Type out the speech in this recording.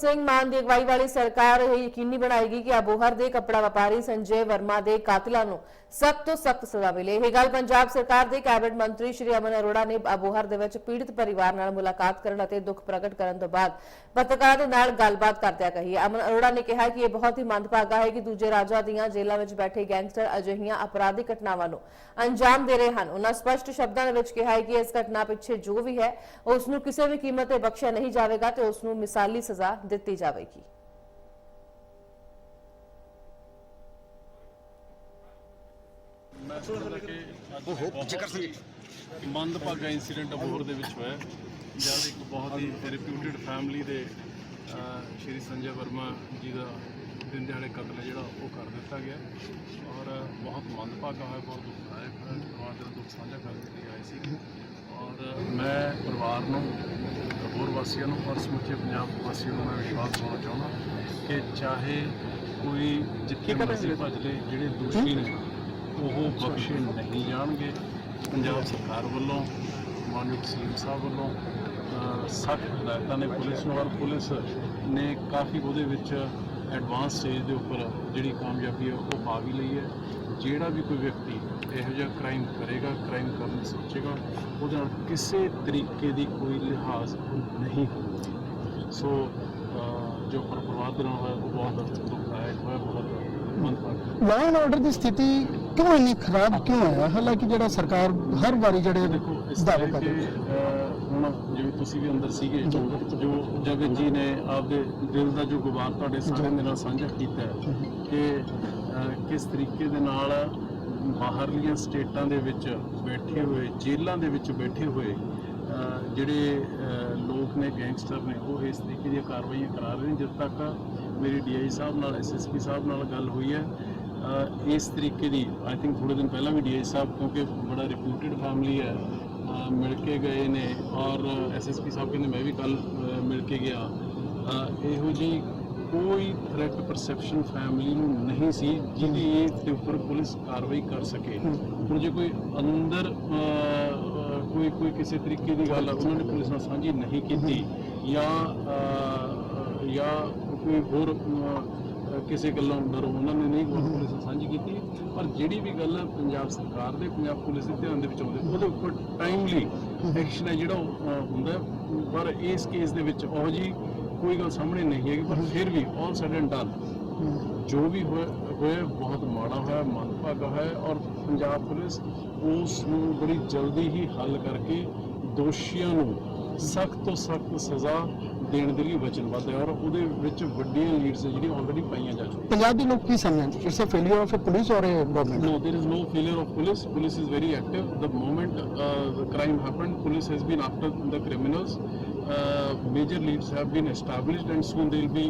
ਸਿੰਘ ਮਾਨ ਦੀ ਅਗਵਾਈ ਵਾਲੀ ਸਰਕਾਰ ਇਹ ਯਕੀਨੀ ਬਣਾਏਗੀ ਕਿ ਅਬੋਹਰ ਦੇ ਕੱਪੜਾ ਵਪਾਰੀ ਸੰਜੇ ਵਰਮਾ ਦੇ ਕਾਤਲਾਂ ਨੂੰ ਸਖਤ ਤੋਂ ਸਖਤ ਸਜ਼ਾ ਮਿਲੇ। ਇਹ ਗੱਲ ਪੰਜਾਬ ਸਰਕਾਰ ਦੇ ਕੈਬਨਿਟ ਮੰਤਰੀ ਸ਼੍ਰੀ ਅਮਨ ਅਰੋੜਾ ਨੇ ਅਬੋਹਰ ਦੇ ਵਿੱਚ ਪੀੜਤ ਪਰਿਵਾਰ ਨਾਲ ਮੁਲਾਕਾਤ ਕਰਨ ਅਤੇ ਦੁੱਖ ਪ੍ਰਗਟ ਕਰਨ ਤੋਂ ਬਾਅਦ ਪੱਤਰਕਾਰਾਂ ਦੇ ਨਾਲ ਗੱਲਬਾਤ ਕਰਦਿਆਂ ਕਹੀ। ਅਮਨ ਅਰੋੜਾ ਨੇ ਕਿਹਾ ਕਿ ਇਹ ਬਹੁਤ ਹੀ ਮੰਦਭਾਗਾ ਹੈ ਕਿ ਦੂਜੇ ਰਾਜਾਂ ਦੀਆਂ ਜੇਲ੍ਹਾਂ ਵਿੱਚ ਬੈਠੇ ਗੈਂਗਸਟਰ ਅਜਿਹੀਆਂ ਅਪਰਾਧਿਕ ਘਟਨਾਵਾਂ ਨੂੰ ਅੰਜਾਮ ਦੇ ਰਹੇ ਹਨ। ਉਹਨਾਂ ਸਪਸ਼ਟ ਸ਼ਬਦਾਂ ਦੇ ਵਿੱਚ ਕਿਹਾ ਹੈ ਕਿ ਇਸ ਘਟਨਾ ਪਿੱਛੇ ਜੋ ਵੀ ਹੈ, ਉਸ ਨੂੰ ਕਿਸੇ ਵੀ ਕੀਮਤ ਤੇ ਬਖਸ਼ਿਆ ਨਹੀਂ ਜਾਵੇਗਾ ਤੇ ਉਸ ਨੂੰ ਮਿਸਾਲੀ ਸਜ਼ਾ ਦਿੱਤੀ ਜਾਵੇਗੀ। ਮੈਂ ਸਮਝਦਾ ਕਿ ਉਹ ਜ਼ਿਕਰ ਸਿੰਘ ਮੰਦਭਾਗਾ ਇਨਸੀਡੈਂਟ ਅਬੋਹਰ ਦੇ ਵਿੱਚ ਹੋਇਆ। ਜਦ ਇੱਕ ਬਹੁਤ ਹੀ ਰਿਪਿਊਟਡ ਫੈਮਿਲੀ ਦੇ ਸ਼੍ਰੀ ਸੰਜੇ ਵਰਮਾ ਜੀ ਦਾ ਦਿਨ ਦਿਹਾੜੇ ਕਤਲ ਜਿਹੜਾ ਉਹ ਕਰ ਦਿੱਤਾ ਗਿਆ। ਔਰ ਬਹੁਤ ਮੰਦਭਾਗਾ ਹੋਇਆ ਬਹੁਤ ਦੁਖਦਾਇਕ ਹੋਇਆ। ਪਰਿਵਾਰ ਦੇ ਦੁੱਖ ਸਾਂਝਾ ਕਰਨ ਲਈ ਆਏ ਸੀ। ਔਰ ਮੈਂ ਪਰਿਵਾਰ ਨੂੰ ਅਬੋਹਰ ਵਾਸੀਆਂ ਨੂੰ ਔਰ ਸਮੁੱਚੇ ਪੰਜਾਬ ਵਾਸੀਆਂ ਨੂੰ ਮੈਂ ਵਿਸ਼ਵਾਸ ਦਿਵਾਉਣਾ ਚਾਹੁੰਦਾ ਕਿ ਚਾਹੇ ਕੋਈ ਜਿੱਥੇ ਮਰਜ਼ੀ ਭੱਜ ਲੇ ਜਿਹੜੇ ਦੋਸ਼ੀ ਨੇ ਉਹ ਬਖਸ਼ੇ ਨਹੀਂ ਜਾਣਗੇ। ਪੰਜਾਬ ਸਰਕਾਰ ਵੱਲੋਂ, ਮਾਨਯੋਗ ਸੀਐਮ ਸਾਹਿਬ ਵੱਲੋਂ ਸਖਤ ਹਦਾਇਤਾਂ ਨੇ ਪੁਲਿਸ ਨੂੰ। ਔਰ ਪੁਲਿਸ ਨੇ ਕਾਫੀ ਉਹਦੇ ਵਿੱਚ ਐਡਵਾਂਸ ਸਟੇਜ ਦੇ ਉੱਪਰ ਜਿਹੜੀ ਕਾਮਯਾਬੀ ਹੈ, ਉਹ ਪਾ ਵੀ ਲਈ ਹੈ। ਜਿਹੜਾ ਵੀ ਕੋਈ ਵਿਅਕਤੀ ਇਹੋ ਜਿਹਾ ਕ੍ਰਾਈਮ ਕਰੇਗਾ, ਕ੍ਰਾਈਮ ਕਰਨ ਦੀ ਸੋਚੇਗਾ, ਉਹਦੇ ਨਾਲ ਕਿਸੇ ਤਰੀਕੇ ਦੀ ਕੋਈ ਲਿਹਾਜ਼ ਨਹੀਂ ਹੋਊਗੀ। ਸੋ ਜੋ ਪਰ ਨਾਲ ਹੋਇਆ, ਉਹ ਬਹੁਤ ਦੁਖਦਾਇਕ ਹੋਇਆ, ਬਹੁਤ ਮੰਦਭਾਗਾ ਲਾਅ ਐਂਡ ਆਰਡਰ ਦੀ ਸਥਿਤੀ ਕਿਉਂ ਇੰਨੀ ਖਰਾਬ ਕਿਉਂ ਹੈ ਹਾਲਾਂਕਿ ਜਿਹੜਾ ਸਰਕਾਰ ਹਰ ਵਾਰੀ ਜਿਹੜੇ ਦੇਖੋ ਇਸ ਦਾਅਵੇ ਤਰ੍ਹਾਂ ਕਰਦੀ ਕਿ ਹੈ। ਅਹ, ਹੁਣ ਜਿਵੇਂ ਤੁਸੀਂ ਵੀ ਅੰਦਰ ਸੀਗੇ ਜੋ। ਜਗਤ ਜੀ ਨੇ ਆਪਦੇ ਦਿਲ ਦਾ ਜੋ ਗੁਬਾਰ ਤੁਹਾਡੇ ਸਾਰਿਆਂ ਦੇ ਨਾਲ ਸਾਂਝਾ ਕੀਤਾ ਹੈ ਕਿ ਕਿਸ ਤਰੀਕੇ ਦੇ ਨਾਲ ਬਾਹਰਲੀਆਂ ਸਟੇਟਾਂ ਦੇ ਵਿੱਚ ਬੈਠੇ ਹੋਏ ਜੇਲ੍ਹਾਂ ਦੇ ਵਿੱਚ ਬੈਠੇ ਹੋਏ ਜਿਹੜੇ ਲੋਕ ਨੇ ਗੈਂਗਸਟਰ ਨੇ ਉਹ ਇਸ ਤਰੀਕੇ ਦੀਆਂ ਕਾਰਵਾਈਆਂ ਕਰਾ ਰਹੇ ਨੇ। ਜਦ ਤੱਕ ਮੇਰੀ ਡੀਆਈ ਸਾਹਿਬ ਨਾਲ ਐਸਐਸਪੀ ਸਾਹਿਬ ਨਾਲ ਗੱਲ ਹੋਈ ਹੈ ਇਸ ਤਰੀਕੇ ਦੀ ਆਈ ਥਿੰਕ ਥੋੜੇ ਦਿਨ ਪਹਿਲਾਂ ਵੀ ਡੀਆਈ ਸਾਹਿਬ ਕਿਉਂਕਿ ਬੜਾ ਰਿਪਿਊਟਡ ਫੈਮਿਲੀ ਹੈ ਮਿਲ ਕੇ ਗਏ ਨੇ ਔਰ ਐਸਐਸਪੀ ਸਾਹਿਬ ਕਹਿੰਦੇ ਮੈਂ ਵੀ ਕੱਲ ਮਿਲ ਕੇ ਗਿਆ। ਇਹੋ ਜੀ ਕੋਈ ਥ੍ਰੈਟ ਪਰਸੈਪਸ਼ਨ ਫੈਮਿਲੀ ਨੂੰ ਨਹੀਂ ਸੀ ਜਿਹਦੀ ਇਹ ਦੇ ਉੱਪਰ ਪੁਲਿਸ ਕਾਰਵਾਈ ਕਰ ਸਕੇ। ਹੁਣ ਜੇ ਕੋਈ ਅੰਦਰ ਕੋਈ ਕੋਈ ਕਿਸੇ ਤਰੀਕੇ ਦੀ ਗੱਲ ਉਹਨਾਂ ਨੇ ਪੁਲਿਸ ਨਾਲ ਸਾਂਝੀ ਨਹੀਂ ਕੀਤੀ। ਜਾਂ ਜਾਂ ਕੋਈ ਹੋਰ ਕਿਸੇ ਗੱਲੋਂ ਡਰੋ ਉਹਨਾਂ ਨੇ ਨਹੀਂ ਪੁਲਿਸ ਨਾਲ ਸਾਂਝੀ ਕੀਤੀ ਪਰ ਜਿਹੜੀ ਵੀ ਗੱਲ ਪੰਜਾਬ ਸਰਕਾਰ ਦੇ ਪੰਜਾਬ ਪੁਲਿਸ ਦੇ ਧਿਆਨ ਦੇ ਵਿੱਚ ਆਉਂਦੇ ਉਹਦੇ ਉੱਪਰ ਟਾਈਮਲੀ ਐਕਸ਼ਨ ਹੈ ਜਿਹੜਾ ਉਹ, ਹੁੰਦਾ ਪਰ ਇਸ ਕੇਸ ਦੇ ਵਿੱਚ ਉਹ ਜੀ ਕੋਈ ਗੱਲ ਸਾਹਮਣੇ ਨਹੀਂ ਹੈਗੀ ਪਰ ਫਿਰ ਵੀ ਆਲ ਸਡਨ ਡਨ ਜੋ ਵੀ ਹੋਇਆ ਹੋਇਆ ਬਹੁਤ ਮਾੜਾ ਹੋਇਆ ਮੰਦਭਾਗਾ ਹੋਇਆ ਔਰ ਪੰਜਾਬ ਪੁਲਿਸ ਉਸ ਨੂੰ ਬੜੀ ਜਲਦੀ ਹੀ ਹੱਲ ਕਰਕੇ ਦੋਸ਼ੀਆਂ ਨੂੰ ਸਖਤ ਤੋਂ ਸਖਤ ਸਜ਼ਾ ਦੇਣ ਦੇ ਲਈ ਵਚਨਬੱਧ ਹੈ ਔਰ ਉਹਦੇ ਵਿੱਚ ਵੱਡੀਆਂ ਲੀਡਸ ਜਿਹੜੀਆਂ ਆਲਰੇਡੀ ਪਾਈਆਂ ਜਾ ਚੁੱਕੀਆਂ ਪੰਜਾਬ ਦੇ ਲੋਕ ਕੀ ਸਮਝਦੇ it's a failure of police ਔਰ government is no failure of police. Police is very active. The moment uh, the crime happened, police has been after the criminals. Uh, major leads have been established, and soon they will be